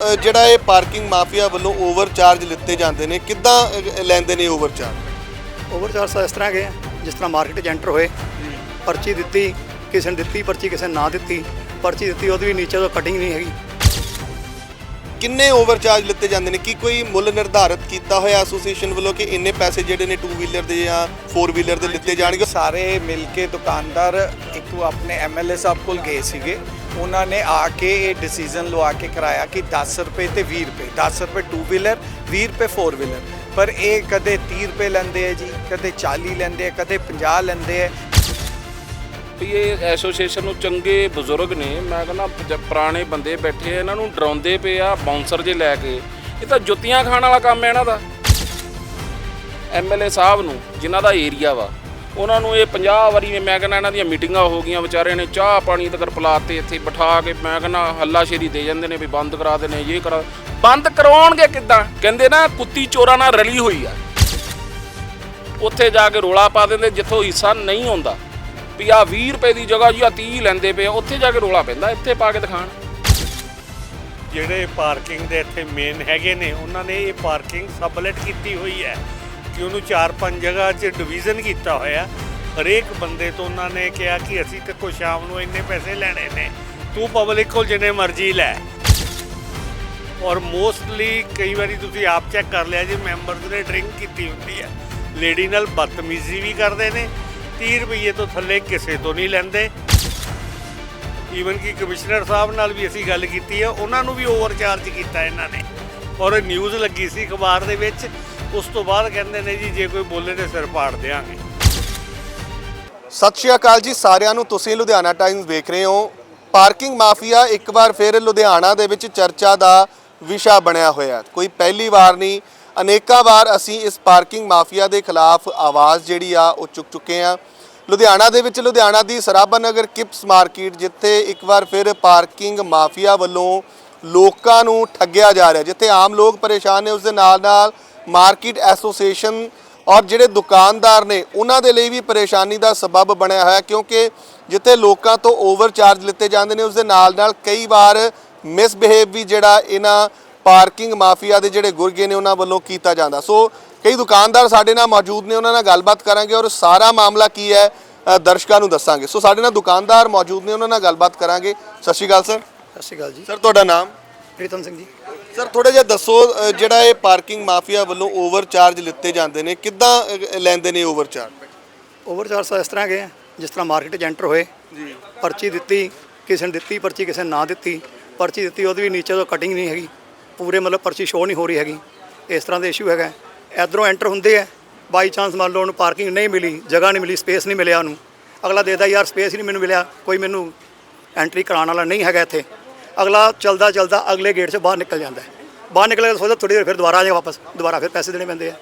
ਜਿਹੜਾ ਇਹ parking mafia ਵੱਲੋਂ ਓਵਰ ਚਾਰਜ ਲਿੱਤੇ ਜਾਂਦੇ ਨੇ ਕਿੱਦਾਂ ਲੈਂਦੇ ਨੇ ਓਵਰ ਚਾਰਜ ਓਵਰਚਾਰਜ ਇਸ ਤਰ੍ਹਾਂ ਗਏ ਜਿਸ ਤਰ੍ਹਾਂ ਮਾਰਕੀਟ 'ਚ ਐਂਟਰ ਹੋਏ ਪਰਚੀ ਦਿੱਤੀ ਕਿਸੇ ਨੇ ਦਿੱਤੀ ਪਰਚੀ ਕਿਸੇ ਨੇ ਨਾ ਦਿੱਤੀ ਪਰਚੀ ਦਿੱਤੀ ਉਹਦੀ ਵੀ ਨੀਚੇ ਤੋਂ ਕਟਿੰਗ ਨਹੀਂ ਹੈਗੀ। ਕਿੰਨੇ ਓਵਰ ਚਾਰਜ ਲਿੱਤੇ ਜਾਂਦੇ ਨੇ? ਕੀ ਕੋਈ ਮੁੱਲ ਨਿਰਧਾਰਿਤ ਕੀਤਾ ਹੋਇਆ ਐਸੋਸੀਏਸ਼ਨ ਵੱਲੋਂ ਕਿ ਇੰਨੇ ਪੈਸੇ ਜਿਹੜੇ ਨੇ 2 ਵੀਲਰ ਦੇ ਜਾਂ 4 ਵੀਲਰ ਦੇ ਲਿੱਤੇ ਜਾਣਗੇ? ਸਾਰੇ ਮਿਲ ਕੇ ਦੁਕਾਨਦਾਰ ਇੱਕ ਆਪਣੇ ਐਮਐਲਏ ਸਾਹਿਬ ਕੋਲ ਗਏ ਸੀਗੇ। ਉਹਨਾਂ ਨੇ ਆ ਕੇ ਇਹ ਡਿਸੀਜਨ ਲਵਾ ਕੇ ਕਰਾਇਆ ਕਿ 10 ਰੁਪਏ ਤੇ 20 ਰੁਪਏ 10 ਰੁਪਏ 2 ਵੀਲਰ 20 ਰੁਪਏ 4 ਵੀਲਰ ਪਰ ਇਹ ਕਦੇ 30 ਰੁਪਏ ਲੈਂਦੇ ਆ ਜੀ, ਕਦੇ 40 ਲੈਂਦੇ ਆ, ਕਦੇ 50 ਲੈਂਦੇ ਆ। ਵੀ ਇਹ ਐਸੋਸੀਏਸ਼ਨ ਨੂੰ ਚੰਗੇ ਬਜ਼ੁਰਗ ਨੇ, ਮੈਂ ਕਹਿੰਦਾ ਪੁਰਾਣੇ ਬੰਦੇ ਬੈਠੇ ਆ, ਇਹਨਾਂ ਨੂੰ ਡਰਾਉਂਦੇ ਪਏ ਆ ਬਾਉਂਸਰ ਜੇ ਲੈ ਕੇ। ਇਹ ਤਾਂ ਜੁੱਤੀਆਂ ਖਾਣ ਵਾਲਾ ਕੰਮ ਹੈ ਇਹਨਾਂ ਦਾ। ਐਮਐਲਏ ਸਾਹਿਬ ਨੂੰ, ਜਿਨ੍ਹਾਂ ਦਾ ਏਰੀਆ ਵਾ। ਉਹਨਾਂ ਨੂੰ ਇਹ 50 ਵਾਰੀ ਮੈਂ ਕਹਿੰਦਾ ਇਹਨਾਂ ਦੀਆਂ ਮੀਟਿੰਗਾਂ ਹੋ ਗਈਆਂ ਵਿਚਾਰਿਆਂ ਨੇ ਚਾਹ ਪਾਣੀ ਤੱਕ ਪਿਲਾਤੇ ਇੱਥੇ ਬਿਠਾ ਕੇ, ਮੈਂ ਕਹਿੰਦਾ ਹੱਲਾਸ਼ੇਰੀ ਦੇ ਜਾਂਦੇ ਨੇ ਵੀ ਬੰਦ ਕਰਾ ਦੇਣੇ ਇਹ ਕਰਾ ਬੰਦ ਕਰਾਉਣਗੇ ਕਿੱਦਾਂ? ਕਹਿੰਦੇ ਨਾ ਕੁੱਤੀ ਚੋਰਾਂ ਨਾਲ ਰਲੀ ਹੋਈ ਆ। ਉੱਥੇ ਜਾ ਕੇ ਰੋਲਾ ਪਾ ਦਿੰਦੇ, ਜਿੱਥੋਂ ਹਿੱਸਾ ਨਹੀਂ ਹੁੰਦਾ ਵੀ ਆ 20 ਰੁਪਏ ਦੀ ਜਗ੍ਹਾ ਜੀ ਆ 30 ਲੈਂਦੇ ਪਏ ਉੱਥੇ ਜਾ ਕੇ ਰੋਲਾ ਪੈਂਦਾ, ਇੱਥੇ ਪਾ ਕੇ ਦਿਖਾਣ ਜਿਹੜੇ ਪਾਰਕਿੰਗ ਦੇ ਇੱਥੇ ਮੇਨ ਹੈਗੇ ਨੇ, ਉਹਨਾਂ ਨੇ ਇਹ ਪਾਰਕਿੰਗ ਸਬਲੇਟ ਕੀਤੀ ਹੋਈ ਹੈ। ਕਿ ਉਹਨੂੰ 4-5 ਜਗ੍ਹਾ 'ਚ ਡਿਵੀਜ਼ਨ ਕੀਤਾ ਹੋਇਆ। ਹਰੇਕ ਬੰਦੇ ਤੋਂ ਉਹਨਾਂ ਨੇ ਕਿਹਾ ਕਿ ਅਸੀਂ ਤੇ ਕੋ ਸ਼ਾਮ ਨੂੰ ਇੰਨੇ ਪੈਸੇ ਲੈਣੇ ਨੇ। ਤੂੰ ਪਬਲਿਕ ਕੋਲ ਜਿੰਨੇ ਮਰਜ਼ੀ ਲੈ। ਔਰ ਮੋਸਟਲੀ ਕਈ ਵਾਰੀ ਤੁਸੀਂ ਆਪ ਚੈੱਕ ਕਰ ਲਿਆ ਜੀ ਮੈਂਬਰਸ ਨੇ ਡਰਿੰਕ ਕੀਤੀ ਹੁੰਦੀ ਹੈ ਲੇਡੀ ਨਾਲ ਬਦਤਮੀਜ਼ੀ ਵੀ ਕਰਦੇ ਨੇ। 30 ਰੁਪਏ ਤੋਂ ਥੱਲੇ ਕਿਸੇ ਤੋਂ ਨਹੀਂ ਲੈਂਦੇ। ਈਵਨ ਕਿ ਕਮਿਸ਼ਨਰ ਸਾਹਿਬ ਨਾਲ ਵੀ ਅਸੀਂ ਗੱਲ ਕੀਤੀ ਹੈ ਉਹਨਾਂ ਨੂੰ ਵੀ ਓਵਰਚਾਰਜ ਕੀਤਾ ਇਹਨਾਂ ਨੇ। ਔਰ ਨਿਊਜ਼ ਲੱਗੀ ਸੀ ਅਖਬਾਰ ਦੇ ਵਿੱਚ ਉਸ ਤੋਂ ਬਾਅਦ ਕਹਿੰਦੇ ਨੇ ਜੀ, ਜੇ ਕੋਈ ਬੋਲੇ ਤੇ ਸਿਰ ਪਾੜ ਦੇਾਂਗੇ ਸਤਿ ਸ਼੍ਰੀ ਅਕਾਲ ਜੀ ਸਾਰਿਆਂ ਨੂੰ। ਤੁਸੀਂ ਲੁਧਿਆਣਾ ਟਾਈਮਸ ਵੇਖ ਰਹੇ ਹੋ। ਪਾਰਕਿੰਗ ਮਾਫੀਆ ਇੱਕ ਵਾਰ ਫਿਰ ਲੁਧਿਆਣਾ ਦੇ ਵਿੱਚ ਚਰਚਾ ਦਾ ਵਿਸ਼ਾ ਬਣਿਆ ਹੋਇਆ ਕੋਈ ਪਹਿਲੀ ਵਾਰ ਨਹੀਂ, ਅਨੇਕਾਂ ਵਾਰ ਅਸੀਂ ਇਸ ਪਾਰਕਿੰਗ ਮਾਫੀਆ ਦੇ ਖਿਲਾਫ ਆਵਾਜ਼ ਜਿਹੜੀ ਆ, ਉਹ ਚੁੱਕ ਚੁੱਕੇ ਆ ਲੁਧਿਆਣਾ ਦੇ ਵਿੱਚ ਲੁਧਿਆਣਾ ਦੀ ਸਰਾਭਾ ਨਗਰ ਕਿਪਸ ਮਾਰਕੀਟ, ਜਿੱਥੇ ਇੱਕ ਵਾਰ ਫਿਰ ਪਾਰਕਿੰਗ ਮਾਫੀਆ ਵੱਲੋਂ ਲੋਕਾਂ ਨੂੰ ਠੱਗਿਆ ਜਾ ਰਿਹਾ ਜਿੱਥੇ ਆਮ ਲੋਕ ਪਰੇਸ਼ਾਨ ਨੇ, ਉਸ ਦੇ ਨਾਲ ਨਾਲ ਮਾਰਕੀਟ ਐਸੋਸੀਏਸ਼ਨ ਔਰ ਜਿਹੜੇ ਦੁਕਾਨਦਾਰ ਨੇ ਉਹਨਾਂ ਦੇ ਲਈ ਵੀ ਪਰੇਸ਼ਾਨੀ ਦਾ ਸਬਬ ਬਣਿਆ ਹੋਇਆ ਕਿਉਂਕਿ ਜਿੱਥੇ ਲੋਕਾਂ ਤੋਂ ਓਵਰ ਚਾਰਜ ਲਿੱਤੇ ਜਾਂਦੇ ਨੇ ਉਸ ਦੇ ਨਾਲ ਨਾਲ ਕਈ ਵਾਰ ਮਿਸਬਿਹੇਵ ਵੀ ਜਿਹੜਾ ਇਹਨਾਂ ਪਾਰਕਿੰਗ ਮਾਫੀਆ ਦੇ ਜਿਹੜੇ ਗੁਰਗੇ ਨੇ ਉਹਨਾਂ ਵੱਲੋਂ ਕੀਤਾ ਜਾਂਦਾ। ਸੋ ਕਈ ਦੁਕਾਨਦਾਰ ਸਾਡੇ ਨਾਲ ਮੌਜੂਦ ਨੇ ਉਹਨਾਂ ਨਾਲ ਗੱਲਬਾਤ ਕਰਾਂਗੇ ਔਰ ਸਾਰਾ ਮਾਮਲਾ ਕੀ ਹੈ ਦਰਸ਼ਕਾਂ ਨੂੰ ਦੱਸਾਂਗੇ। ਸੋ ਸਾਡੇ ਨਾਲ ਦੁਕਾਨਦਾਰ ਮੌਜੂਦ ਨੇ ਉਹਨਾਂ ਨਾਲ ਗੱਲਬਾਤ ਕਰਾਂਗੇ। ਸਤਿ ਸ਼੍ਰੀ ਅਕਾਲ ਸਰ। ਸਤਿ ਸ਼੍ਰੀ ਅਕਾਲ ਜੀ। ਸਰ ਤੁਹਾਡਾ ਨਾਮ? ਪ੍ਰੀਤਮ ਸਿੰਘ ਜੀ। ਸਰ ਥੋੜਾ ਜਿਹਾ ਦੱਸੋ ਅ, ਜਿਹੜਾ ਇਹ ਪਾਰਕਿੰਗ ਮਾਫੀਆ ਵੱਲੋਂ ਓਵਰ ਚਾਰਜ ਲਿੱਤੇ ਜਾਂਦੇ ਨੇ ਕਿੱਦਾਂ ਅ, ਲੈਂਦੇ ਨੇ ਓਵਰ ਚਾਰਜ ਓਵਰਚਾਰਜ ਇਸ ਤਰ੍ਹਾਂ ਗਏ ਜਿਸ ਤਰ੍ਹਾਂ ਮਾਰਕੀਟ 'ਚ ਐਂਟਰ ਹੋਏ ਜੀ। ਪਰਚੀ ਦਿੱਤੀ ਕਿਸੇ ਨੇ ਦਿੱਤੀ ਪਰਚੀ ਕਿਸੇ ਨੇ ਨਾ ਦਿੱਤੀ ਪਰਚੀ ਦਿੱਤੀ ਉਹਦੀ ਵੀ ਨੀਚੇ ਤੋਂ ਕਟਿੰਗ ਨਹੀਂ ਹੈਗੀ ਪੂਰੇ ਮਤਲਬ ਪਰਚੀ ਸ਼ੋ ਨਹੀਂ ਹੋ ਰਹੀ ਹੈਗੀ ਇਸ ਤਰ੍ਹਾਂ ਦਾ ਇਸ਼ੂ ਹੈਗਾ। ਇਧਰੋਂ ਐਂਟਰ ਹੁੰਦੇ ਆ ਬਾਈ ਚਾਂਸ ਮੰਨ ਲਓ ਉਹਨੂੰ ਪਾਰਕਿੰਗ ਨਹੀਂ ਮਿਲੀ ਜਗ੍ਹਾ ਨਹੀਂ ਮਿਲੀ ਸਪੇਸ ਨਹੀਂ ਮਿਲਿਆ ਉਹਨੂੰ ਅਗਲਾ ਦੇਦਾ ਯਾਰ ਸਪੇਸ ਹੀ ਨਹੀਂ ਮੈਨੂੰ ਮਿਲਿਆ ਕੋਈ ਮੈਨੂੰ ਐਂਟਰੀ ਕਰਾਉਣ ਵਾਲਾ ਨਹੀਂ ਹੈਗਾ ਇੱਥੇ। ਅਗਲਾ ਚਲਦਾ ਚਲਦਾ ਅਗਲੇ ਗੇਟ 'ਚ ਬਾਹਰ ਨਿਕਲ ਜਾਂਦਾ ਹੈ। ਬਾਹਰ ਨਿਕਲ ਕੇ ਸੋਚਦਾ ਥੋੜੀ ਦੇਰ ਫਿਰ ਦੁਬਾਰਾ ਆ ਜਾਏ ਵਾਪਸ ਦੁਬਾਰਾ ਫਿਰ ਪੈਸੇ ਦੇਣੇ ਪੈਂਦੇ ਆ।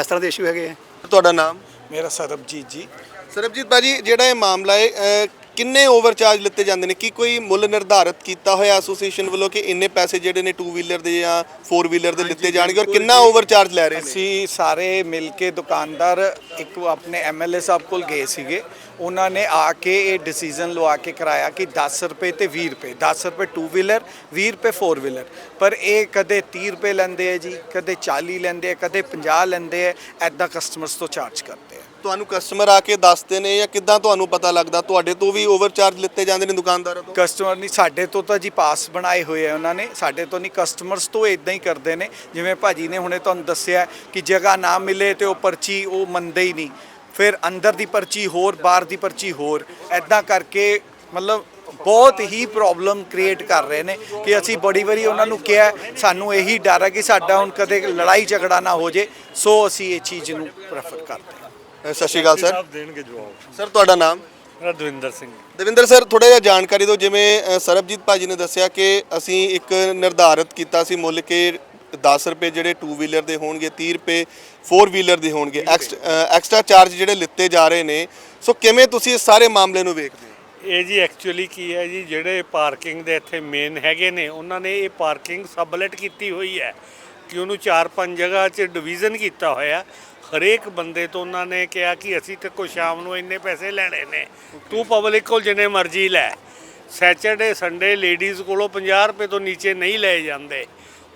ਇਸ ਤਰ੍ਹਾਂ ਦੇ ਇਸ਼ੂ ਹੈਗੇ ਆ। ਤੁਹਾਡਾ ਨਾਮ? ਮੇਰਾ ਸਰਬਜੀਤ ਜੀ। ਸਰਬਜੀਤ ਭਾਜੀ ਜਿਹੜਾ ਇਹ ਮਾਮਲਾ ਹੈ ਅ, ਕਿੰਨੇ ਓਵਰ ਚਾਰਜ ਲਿੱਤੇ ਜਾਂਦੇ ਨੇ? ਕੀ ਕੋਈ ਮੁੱਲ ਨਿਰਧਾਰਿਤ ਕੀਤਾ ਹੋਇਆ ਐਸੋਸੀਏਸ਼ਨ ਵੱਲੋਂ ਕਿ ਇੰਨੇ ਪੈਸੇ ਜਿਹੜੇ ਨੇ 2 ਵੀਲਰ ਦੇ ਜਾਂ 4 ਵੀਲਰ ਦੇ ਲਿੱਤੇ ਜਾਣਗੇ ਔਰ ਕਿੰਨਾ ਓਵਰ ਚਾਰਜ ਲੈ ਰਹੇ ਨੇ? ਅਸੀਂ ਸਾਰੇ ਮਿਲ ਕੇ ਦੁਕਾਨਦਾਰ ਇੱਕ ਆਪਣੇ ਐਮਐਲਏ ਸਾਹਿਬ ਕੋਲ ਗਏ ਸੀਗੇ। ਉਹਨਾਂ ਨੇ ਆ ਕੇ ਇਹ ਡਿਸੀਜਨ ਲਵਾ ਕੇ ਕਰਾਇਆ ਕਿ 10 ਰੁਪਏ ਤੇ 20 ਰੁਪਏ 10 ਰੁਪਏ 2 ਵੀਲਰ 20 ਰੁਪਏ 4 ਵੀਲਰ ਪਰ ਇਹ ਕਦੇ 30 ਰੁਪਏ ਲੈਂਦੇ ਆ ਜੀ ਕਦੇ 40 ਲੈਂਦੇ ਆ ਕਦੇ 50 ਲੈਂਦੇ ਆ ਐਦਾਂ ਕਸਟਮਰਸ ਤੋਂ ਚਾਰਜ ਕਰਦੇ ਆ। ਤੁਹਾਨੂੰ ਕਸਟਮਰ ਆ ਕੇ ਦੱਸਦੇ ਨੇ ਜਾਂ ਕਿੱਦਾਂ ਤੁਹਾਨੂੰ ਪਤਾ ਲੱਗਦਾ? ਤੁਹਾਡੇ ਤੋਂ ਵੀ ਓਵਰ ਚਾਰਜ ਲਿੱਤੇ ਜਾਂਦੇ ਨੇ ਦੁਕਾਨਦਾਰਾਂ ਤੋਂ? ਕਸਟਮਰ ਨਹੀਂ ਸਾਡੇ ਤੋਂ ਤਾਂ ਜੀ ਪਾਸ ਬਣਾਏ ਹੋਏ ਆ ਉਹਨਾਂ ਨੇ। ਸਾਡੇ ਤੋਂ ਨਹੀਂ ਕਸਟਮਰਸ ਤੋਂ ਇਦਾਂ ਹੀ ਕਰਦੇ ਨੇ। ਜਿਵੇਂ ਭਾਜੀ ਨੇ ਹੁਣੇ ਤੁਹਾਨੂੰ ਦੱਸਿਆ ਕਿ ਜਗ੍ਹਾ ਨਾ ਮਿਲੇ ਤੇ ਉਹ ਪਰਚੀ ਉਹ ਮੰਨਦੇ ਹੀ ਨਹੀਂ। ਫਿਰ ਅੰਦਰ ਦੀ ਪਰਚੀ ਹੋਰ ਬਾਹਰ ਦੀ ਪਰਚੀ ਹੋਰ ਐਦਾਂ ਕਰਕੇ ਮਤਲਬ ਬਹੁਤ ਹੀ ਪ੍ਰੋਬਲਮ ਕ੍ਰੀਏਟ ਕਰ ਰਹੇ ਨੇ ਕਿ ਅਸੀਂ ਬੜੀ ਵਾਰੀ ਉਹਨਾਂ ਨੂੰ ਕਿਹਾ ਸਾਨੂੰ ਇਹੀ ਡਰ ਹੈ ਕਿ ਸਾਡਾ ਹੁਣ ਕਦੇ ਲੜਾਈ ਝਗੜਾ ਨਾ ਹੋ ਜੇ ਸੋ ਅਸੀਂ ਇਹ ਚੀਜ਼ ਨੂੰ ਪ੍ਰੈਫਰ ਕਰਦੇ ਹਾਂ। ਸਤਿ ਸ਼੍ਰੀ ਅਕਾਲ ਸਰ। ਦੇਣਗੇ ਜਵਾਬ। ਸਰ ਤੁਹਾਡਾ ਨਾਮ? ਮੇਰਾ ਦਵਿੰਦਰ ਸਿੰਘ। ਦਵਿੰਦਰ ਸਰ ਥੋੜਾ ਜਿਹਾ ਜਾਣਕਾਰੀ ਦਿਓ ਜਿਵੇਂ ਸਰਬਜੀਤ ਭਾਜੀ ਨੇ ਦੱਸਿਆ ਕਿ ਅਸੀਂ ਇੱਕ ਨਿਰਧਾਰਿਤ ਕੀਤਾ ਸੀ ਮੁੱਲ ਕੇ 10 ਰੁਪਏ ਜਿਹੜੇ 2 ਵੀਲਰ ਦੇ ਹੋਣਗੇ 30 ਰੁਪਏ 4 ਵੀਲਰ ਦੇ ਹੋਣਗੇ ਐਕਸਟਰਾ ਚਾਰਜ ਜਿਹੜੇ ਲਿੱਤੇ ਜਾ ਰਹੇ ਨੇ ਸੋ ਕਿਵੇਂ ਤੁਸੀਂ ਇਸ ਸਾਰੇ ਮਾਮਲੇ ਨੂੰ ਵੇਖਦੇ ਹੋ? ਇਹ ਜੀ ਐਕਚੁਅਲੀ ਕੀ ਹੈ ਜੀ ਜਿਹੜੇ ਪਾਰਕਿੰਗ ਦੇ ਇੱਥੇ ਮੇਨ ਹੈਗੇ ਨੇ ਉਹਨਾਂ ਨੇ ਇਹ ਪਾਰਕਿੰਗ ਸਬਲੇਟ ਕੀਤੀ ਹੋਈ ਹੈ ਕਿ ਉਹਨੂੰ 4-5 ਜਗ੍ਹਾ 'ਚ ਡਿਵੀਜ਼ਨ ਕੀਤਾ ਹੋਇਆ। ਹਰੇਕ ਬੰਦੇ ਤੋਂ ਉਹਨਾਂ ਨੇ ਕਿਹਾ ਕਿ ਅਸੀਂ ਤੇ ਕੋ ਸ਼ਾਮ ਨੂੰ ਇੰਨੇ ਪੈਸੇ ਲੈਣੇ ਨੇ। ਤੂੰ ਪਬਲਿਕ ਕੋਲ ਜਿੰਨੇ ਮਰਜ਼ੀ ਲੈ। ਸੈਚਰਡੇ ਸੰਡੇ ਲੇਡੀਜ਼ ਕੋਲੋਂ 50 ਰੁਪਏ ਤੋਂ ਨੀਚੇ ਨਹੀਂ ਲਏ ਜਾਂਦੇ।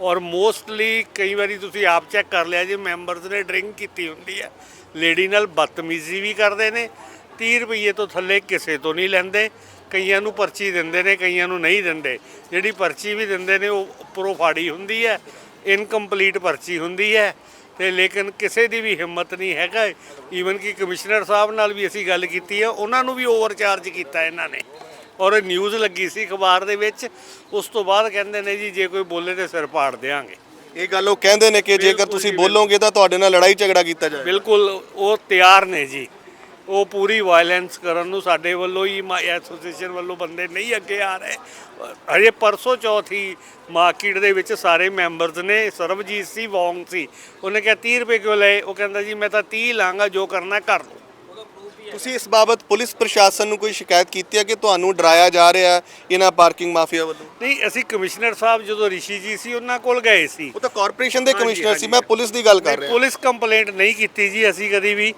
ਔਰ ਮੋਸਟਲੀ ਕਈ ਵਾਰੀ ਤੁਸੀਂ ਆਪ ਚੈੱਕ ਕਰ ਲਿਆ ਜੇ ਮੈਂਬਰਸ ਨੇ ਡਰਿੰਕ ਕੀਤੀ ਹੁੰਦੀ ਹੈ। ਲੇਡੀ ਨਾਲ ਬਦਤਮੀਜ਼ੀ ਵੀ ਕਰਦੇ ਨੇ। 30 ਰੁਪਏ ਤੋਂ ਥੱਲੇ ਕਿਸੇ ਤੋਂ ਨਹੀਂ ਲੈਂਦੇ। ਕਈਆਂ ਨੂੰ ਪਰਚੀ ਦਿੰਦੇ ਨੇ, ਕਈਆਂ ਨੂੰ ਨਹੀਂ ਦਿੰਦੇ। ਜਿਹੜੀ ਪਰਚੀ ਵੀ ਦਿੰਦੇ ਨੇ, ਉਹ ਉੱਪਰੋਂ ਫਾੜੀ ਹੁੰਦੀ ਹੈ। ਇਨਕੰਪਲੀਟ ਪਰਚੀ ਹੁੰਦੀ ਹੈ। ਤੇ ਲੇਕਿਨ ਕਿਸੇ ਦੀ ਵੀ ਹਿੰਮਤ ਨਹੀਂ ਹੈਗਾ। ਈਵਨ ਕਿ ਕਮਿਸ਼ਨਰ ਸਾਹਿਬ ਨਾਲ ਵੀ ਅਸੀਂ ਗੱਲ ਕੀਤੀ ਹੈ। ਉਹਨਾਂ ਨੂੰ ਵੀ ਓਵਰਚਾਰਜ ਕੀਤਾ ਇਹਨਾਂ ਨੇ। ਔਰ ਨਿਊਜ਼ ਲੱਗੀ ਸੀ ਅਖਬਾਰ ਦੇ ਵਿੱਚ ਉਸ ਤੋਂ ਬਾਅਦ ਕਹਿੰਦੇ ਨੇ ਜੀ ਜੇ ਕੋਈ ਬੋਲੇ ਤੇ ਸਿਰ ਪਾੜ ਦੇਾਂਗੇ ਇਹ ਗੱਲ ਉਹ ਕਹਿੰਦੇ ਨੇ ਕਿ ਜੇਕਰ ਤੁਸੀਂ ਬੋਲੋਗੇ ਤਾਂ ਤੁਹਾਡੇ ਨਾਲ ਲੜਾਈ ਝਗੜਾ ਕੀਤਾ ਜਾਏਗਾ। ਬਿਲਕੁਲ ਉਹ ਤਿਆਰ ਨੇ ਜੀ। ਉਹ ਪੂਰੀ ਵਾਇਲੈਂਸ ਕਰਨ ਨੂੰ ਸਾਡੇ ਵੱਲੋਂ ਹੀ ਐਸੋਸੀਏਸ਼ਨ ਵੱਲੋਂ ਬੰਦੇ ਨਹੀਂ ਅੱਗੇ ਆ ਰਹੇ। ਹਜੇ ਪਰਸੋਂ ਚੌਥੀ ਮਾਰਕੀਟ ਦੇ ਵਿੱਚ ਸਾਰੇ ਮੈਂਬਰਸ ਨੇ ਸਰਬਜੀਤ ਸੀ ਵੌਂਗ ਸੀ। ਉਹਨੇ ਕਿਹਾ 30 ਰੁਪਏ ਕਿਉਂ ਲਏ? ਉਹ ਕਹਿੰਦਾ ਜੀ ਮੈਂ ਤਾਂ 30 ਲਾਂਗਾ ਜੋ ਕਰਨਾ ਕਰ ਲਓ। ਤੁਸੀਂ ਇਸ ਬਾਬਤ ਪੁਲਿਸ ਪ੍ਰਸ਼ਾਸਨ ਨੂੰ ਕੋਈ ਸ਼ਿਕਾਇਤ ਕੀਤੀ ਹੈ ਕਿ ਤੁਹਾਨੂੰ ਡਰਾਇਆ ਜਾ ਰਿਹਾ ਹੈ ਇਹਨਾਂ ਪਾਰਕਿੰਗ ਮਾਫੀਆ ਵੱਲੋਂ? ਨਹੀਂ ਅਸੀਂ ਕਮਿਸ਼ਨਰ ਸਾਹਿਬ ਜਦੋਂ ਰਿਸ਼ੀ ਜੀ ਸੀ ਉਹਨਾਂ ਕੋਲ ਗਏ ਸੀ। ਉਹ ਤਾਂ ਕਾਰਪੋਰੇਸ਼ਨ ਦੇ ਕਮਿਸ਼ਨਰ ਸੀ। ਮੈਂ ਪੁਲਿਸ ਦੀ ਗੱਲ ਕਰ ਰਿਹਾ। ਪੁਲਿਸ ਕੰਪਲੇਂਟ ਨਹੀਂ ਕੀਤੀ ਜੀ ਅਸੀਂ ਕਦੀ ਵੀ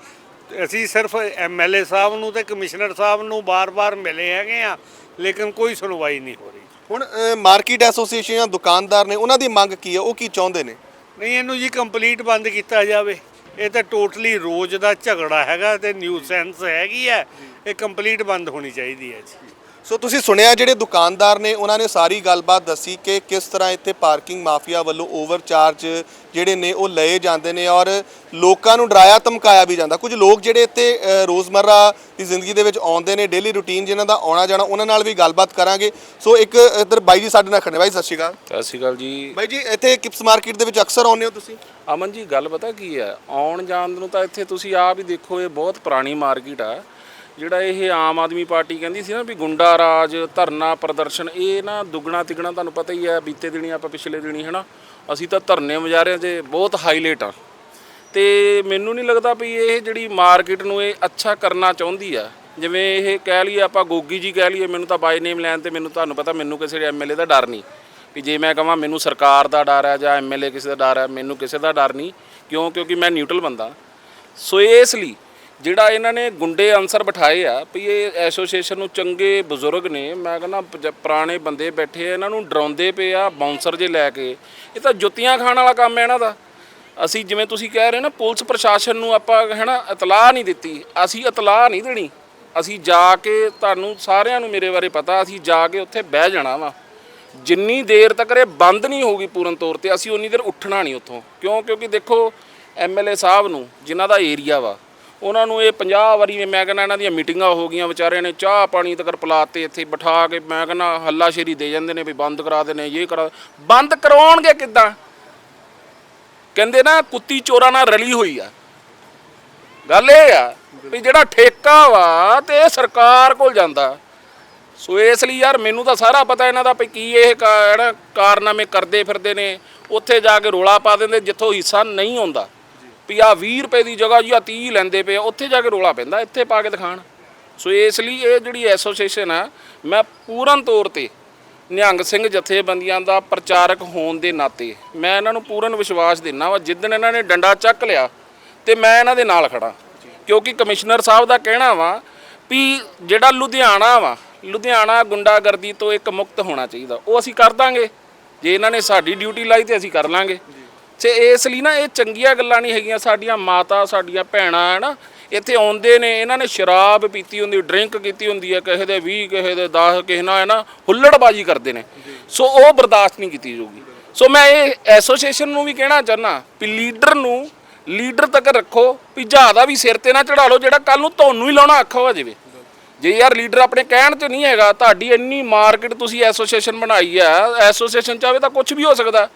ਅਸੀਂ ਸਿਰਫ ਐਮਐਲਏ ਸਾਹਿਬ ਨੂੰ ਤੇ ਕਮਿਸ਼ਨਰ ਸਾਹਿਬ ਨੂੰ ਬਾਰ-ਬਾਰ ਮਿਲੇ ਹੈਗੇ ਆ ਲੇਕਿਨ ਕੋਈ ਸੁਣਵਾਈ ਨਹੀਂ ਹੋ ਰਹੀ। ਹੁਣ ਮਾਰਕੀਟ ਐਸੋਸੀਏਸ਼ਨ ਜਾਂ ਦੁਕਾਨਦਾਰ ਨੇ ਉਹਨਾਂ ਦੀ ਮੰਗ ਕੀ ਹੈ? ਉਹ ਕੀ ਚਾਹੁੰਦੇ ਨੇ? ਨਹੀਂ ਇਹਨੂੰ ਜੀ ਕੰਪਲੀਟ ਬੰਦ ਕੀਤਾ ਜਾਵੇ। ਇਹ ਤਾਂ ਟੋਟਲੀ ਰੋਜ਼ ਦਾ ਝਗੜਾ ਹੈਗਾ ਤੇ ਨਿਊਸੈਂਸ ਹੈਗੀ ਹੈ। ਇਹ ਕੰਪਲੀਟ ਬੰਦ ਹੋਣੀ ਚਾਹੀਦੀ ਹੈ ਜੀ। ਸੋ ਤੁਸੀਂ ਸੁਣਿਆ ਜਿਹੜੇ ਦੁਕਾਨਦਾਰ ਨੇ ਉਹਨਾਂ ਨੇ ਸਾਰੀ ਗੱਲਬਾਤ ਦੱਸੀ ਕਿ ਕਿਸ ਤਰ੍ਹਾਂ ਇੱਥੇ ਪਾਰਕਿੰਗ ਮਾਫੀਆ ਵੱਲੋਂ ਓਵਰਚਾਰਜ ਜਿਹੜੇ ਨੇ ਉਹ ਲਏ ਜਾਂਦੇ ਨੇ ਔਰ ਲੋਕਾਂ ਨੂੰ ਡਰਾਇਆ ਧਮਕਾਇਆ ਵੀ ਜਾਂਦਾ। ਕੁਝ ਲੋਕ ਜਿਹੜੇ ਇੱਥੇ ਰੋਜ਼ਮਰਰਾ ਦੀ ਜ਼ਿੰਦਗੀ ਦੇ ਵਿੱਚ ਆਉਂਦੇ ਨੇ ਡੇਲੀ ਰੂਟੀਨ ਜਿਨ੍ਹਾਂ ਦਾ ਆਉਣਾ ਜਾਣਾ ਉਹਨਾਂ ਨਾਲ ਵੀ ਗੱਲਬਾਤ ਕਰਾਂਗੇ। ਸੋ ਇੱਕ ਇੱਧਰ ਬਾਈ ਜੀ ਸਾਡੇ ਨਾਲ ਖੜੇ ਬਾਈ ਸਤਿ ਸ਼੍ਰੀ ਅਕਾਲ। ਸਤਿ ਸ਼੍ਰੀ ਅਕਾਲ ਜੀ। ਬਾਈ ਜੀ ਇੱਥੇ ਕਿਪਸ ਮਾਰਕੀਟ ਦੇ ਵਿੱਚ ਅਕਸਰ ਆਉਂਦੇ ਹੋ ਤੁਸੀਂ? ਅਮਨ ਜੀ ਗੱਲ ਪਤਾ ਕੀ ਹੈ? ਆਉਣ ਜਾਣ ਨੂੰ ਤਾਂ ਇੱਥੇ ਤੁਸੀਂ ਆਪ ਹੀ ਦੇਖੋ ਇਹ ਬਹੁਤ ਪੁਰਾਣੀ ਮਾਰਕੀਟ ਆ। ਜਿਹੜਾ ਇਹ ਆਮ ਆਦਮੀ ਪਾਰਟੀ ਕਹਿੰਦੀ ਸੀ ਨਾ ਵੀ ਗੁੰਡਾ ਰਾਜ, ਧਰਨਾ ਪ੍ਰਦਰਸ਼ਨ, ਇਹ ਨਾ ਦੁੱਗਣਾ ਤਿਗਣਾ ਤੁਹਾਨੂੰ ਪਤਾ ਹੀ ਹੈ, ਬੀਤੇ ਦਿਨੀ ਆਪਾਂ ਪਿਛਲੇ ਦਿਨੀ, ਹਨਾ, ਅਸੀਂ ਤਾਂ ਧਰਨੇ ਮੁਜ਼ਾਹਰਿਆਂ 'ਚ ਬਹੁਤ ਹਾਈਲਾਈਟ ਆ। ਤੇ ਮੈਨੂੰ ਨਹੀਂ ਲੱਗਦਾ ਵੀ ਇਹ ਜਿਹੜੀ ਮਾਰਕੀਟ ਨੂੰ ਇਹ ਅੱਛਾ ਕਰਨਾ ਚਾਹੁੰਦੀ ਆ। ਜਿਵੇਂ ਇਹ ਕਹਿ ਲਈਏ ਆਪਾਂ ਗੋਗੀ ਜੀ ਕਹਿ ਲਈਏ, ਮੈਨੂੰ ਤਾਂ ਬਾਈ ਨੇਮ ਲੈਣ ਤੇ ਮੈਨੂੰ ਤੁਹਾਨੂੰ ਪਤਾ ਮੈਨੂੰ ਕਿਸੇ ਐਮਐਲਏ ਦਾ ਡਰ ਨਹੀਂ। ਵੀ ਜੇ ਮੈਂ ਕਹਾਂ ਮੈਨੂੰ ਸਰਕਾਰ ਦਾ ਡਰ ਹੈ ਜਾਂ ਐਮਐਲਏ ਕਿਸੇ ਦਾ ਡਰ ਹੈ, ਮੈਨੂੰ ਕਿਸੇ ਦਾ ਡਰ ਨਹੀਂ। ਕਿਉਂ? ਕਿਉਂਕਿ ਮੈਂ ਨਿਊਟਰਲ ਬੰਦਾ। ਸੋ ਇਸ ਲਈ ਜਿਹੜਾ ਇਹਨਾਂ ਨੇ ਗੁੰਡੇ ਅਨਸਰ ਬਿਠਾਏ ਆ ਵੀ ਇਹ ਐਸੋਸੀਏਸ਼ਨ ਨੂੰ ਚੰਗੇ ਬਜ਼ੁਰਗ ਨੇ, ਮੈਂ ਕਹਿੰਦਾ ਪੁਰਾਣੇ ਬੰਦੇ ਬੈਠੇ ਆ, ਇਹਨਾਂ ਨੂੰ ਡਰਾਉਂਦੇ ਪਏ ਆ ਬਾਉਂਸਰ ਜੇ ਲੈ ਕੇ। ਇਹ ਤਾਂ ਜੁੱਤੀਆਂ ਖਾਣ ਵਾਲਾ ਕੰਮ ਹੈ ਇਹਨਾਂ ਦਾ। ਅਸੀਂ ਜਿਵੇਂ ਤੁਸੀਂ ਕਹਿ ਰਹੇ ਨਾ, ਪੁਲਿਸ ਪ੍ਰਸ਼ਾਸਨ ਨੂੰ ਆਪਾਂ, ਹੈਨਾ, ਇਤਲਾਹ ਨਹੀਂ ਦਿੱਤੀ। ਅਸੀਂ ਇਤਲਾਹ ਨਹੀਂ ਦੇਣੀ। ਅਸੀਂ ਜਾ ਕੇ ਤੁਹਾਨੂੰ ਸਾਰਿਆਂ ਨੂੰ ਮੇਰੇ ਬਾਰੇ ਪਤਾ, ਅਸੀਂ ਜਾ ਕੇ ਉੱਥੇ ਬਹਿ ਜਾਣਾ ਵਾ। ਜਿੰਨੀ ਦੇਰ ਤੱਕ ਇਹ ਬੰਦ ਨਹੀਂ ਹੋਊਗੀ ਪੂਰਨ ਤੌਰ ਤੇ, ਅਸੀਂ ਉਨੀ ਦੇਰ ਉੱਠਣਾ ਨਹੀਂ ਉੱਥੋਂ। ਕਿਉਂ? ਕਿਉਂਕਿ ਦੇਖੋ ਐਮਐਲਏ ਸਾਹਿਬ ਨੂੰ, ਜਿਨ੍ਹਾਂ ਦਾ ਏਰੀਆ ਵਾ ਉਹਨਾਂ ਨੂੰ ਇਹ 50 ਵਾਰੀ ਮੈਂ ਕਹਿੰਦਾ ਇਹਨਾਂ ਦੀਆਂ ਮੀਟਿੰਗਾਂ ਹੋ ਗਈਆਂ, ਵਿਚਾਰਿਆਂ ਨੇ ਚਾਹ ਪਾਣੀ ਤੱਕ ਪਿਲਾਤੇ, ਇੱਥੇ ਬਿਠਾ ਕੇ ਮੈਂ ਕਹਿੰਦਾ ਹੱਲਾਸ਼ੇਰੀ ਦੇ ਜਾਂਦੇ ਨੇ, ਵੀ ਬੰਦ ਕਰਾ ਦੇਣੇ ਇਹ ਕਰਾ ਬੰਦ ਕਰਾਉਣਗੇ ਕਿੱਦਾਂ? ਕਹਿੰਦੇ ਨਾ, ਕੁੱਤੀ ਚੋਰਾਂ ਨਾਲ ਰਲੀ ਹੋਈ ਆ। ਗੱਲ ਇਹ ਆ ਵੀ ਜਿਹੜਾ ਠੇਕਾ ਵਾ ਤੇ ਇਹ ਸਰਕਾਰ ਕੋਲ ਜਾਂਦਾ। ਸੋ ਇਸ ਲਈ ਯਾਰ ਮੈਨੂੰ ਤਾਂ ਸਾਰਾ ਪਤਾ ਇਹਨਾਂ ਦਾ ਵੀ ਕੀ ਇਹ ਕਾ- ਕਾਰਨਾਮੇ ਕਰਦੇ ਫਿਰਦੇ ਨੇ। ਉੱਥੇ ਜਾ ਕੇ ਰੋਲਾ ਪਾ ਦਿੰਦੇ, ਜਿੱਥੋਂ ਹਿੱਸਾ ਨਹੀਂ ਆਉਂਦਾ। ਵੀ ਆ 20 ਰੁਪਏ ਦੀ ਜਗ੍ਹਾ ਜੀ ਆ 30 ਲੈਂਦੇ ਪਏ ਆ, ਉੱਥੇ ਜਾ ਕੇ ਰੋਲਾ ਪੈਂਦਾ ਇੱਥੇ ਪਾ ਕੇ ਦਿਖਾਣ ਸੋ ਇਸ ਲਈ ਇਹ ਜਿਹੜੀ ਐਸੋਸੀਏਸ਼ਨ ਆ ਮੈਂ ਪੂਰਨ ਤੌਰ ਤੇ ਨਿਹੰਗ ਸਿੰਘ ਜਥੇਬੰਦੀਆਂ ਦਾ ਪ੍ਰਚਾਰਕ ਹੋਣ ਦੇ ਨਾਤੇ ਮੈਂ ਇਹਨਾਂ ਨੂੰ ਪੂਰਨ ਵਿਸ਼ਵਾਸ ਦਿੰਦਾ ਵਾ ਜਿੱਦਣ ਇਹਨਾਂ ਨੇ ਡੰਡਾ ਚੱਕ ਲਿਆ ਤੇ ਮੈਂ ਇਹਨਾਂ ਦੇ ਨਾਲ ਖੜਾ ਕਿਉਂਕਿ ਕਮਿਸ਼ਨਰ ਸਾਹਿਬ ਦਾ ਕਹਿਣਾ ਵਾ ਵੀ ਜਿਹੜਾ ਲੁਧਿਆਣਾ ਵਾ ਲੁਧਿਆਣਾ ਗੁੰਡਾਗਰਦੀ ਤੋਂ ਇੱਕ ਮੁਕਤ ਹੋਣਾ ਚਾਹੀਦਾ ਉਹ ਅਸੀਂ ਕਰ ਦਾਂਗੇ। ਜੇ ਇਹਨਾਂ ਨੇ ਸਾਡੀ ਡਿਊਟੀ ਲਾਈ ਤੇ ਅਸੀਂ ਕਰ ਲਾਂਗੇ। ਤੇ ਇਸ ਲਈ ਨਾ ਇਹ ਚੰਗੀਆਂ ਗੱਲਾਂ ਨਹੀਂ ਹੈਗੀਆਂ। ਸਾਡੀਆਂ ਮਾਤਾ, ਸਾਡੀਆਂ ਭੈਣਾਂ ਹੈ ਨਾ ਇੱਥੇ ਆਉਂਦੇ ਨੇ, ਇਹਨਾਂ ਨੇ ਸ਼ਰਾਬ ਪੀਤੀ ਹੁੰਦੀ, ਡਰਿੰਕ ਕੀਤੀ ਹੁੰਦੀ ਹੈ, ਕਿਸੇ ਦੇ 20 ਕਿਸੇ ਦੇ 10 ਕਿਸੇ ਨਾਲ ਹੈ ਨਾ ਹੁੱਲੜਬਾਜੀ ਕਰਦੇ ਨੇ। ਸੋ ਉਹ ਬਰਦਾਸ਼ਤ ਨਹੀਂ ਕੀਤੀ ਜਾਊਗੀ। ਸੋ ਮੈਂ ਇਹ ਐਸੋਸੀਏਸ਼ਨ ਨੂੰ ਵੀ ਕਹਿਣਾ ਚਾਹਨਾ ਵੀ ਲੀਡਰ ਨੂੰ, ਲੀਡਰ ਤੱਕ ਰੱਖੋ, ਵੀ ਜ਼ਿਆਦਾ ਵੀ ਸਿਰ ਤੇ ਨਾ ਚੜਾ ਲਓ, ਜਿਹੜਾ ਕੱਲ ਨੂੰ ਤੁਹਾਨੂੰ ਹੀ ਲਾਉਣਾ ਅੱਖਾਂ ਹੋ ਜਾਵੇ। ਜੇ ਯਾਰ ਲੀਡਰ ਆਪਣੇ ਕਹਿਣ ਤੇ ਨਹੀਂ ਹੈਗਾ, ਤੁਹਾਡੀ ਇੰਨੀ ਮਾਰਕੀਟ ਤੁਸੀਂ ਐਸੋਸੀਏਸ਼ਨ ਬਣਾਈ ਆ, ਐਸੋਸੀਏਸ਼ਨ ਚਾਹਵੇ ਤਾਂ ਕੁਝ ਵੀ ਹੋ ਸਕਦਾ।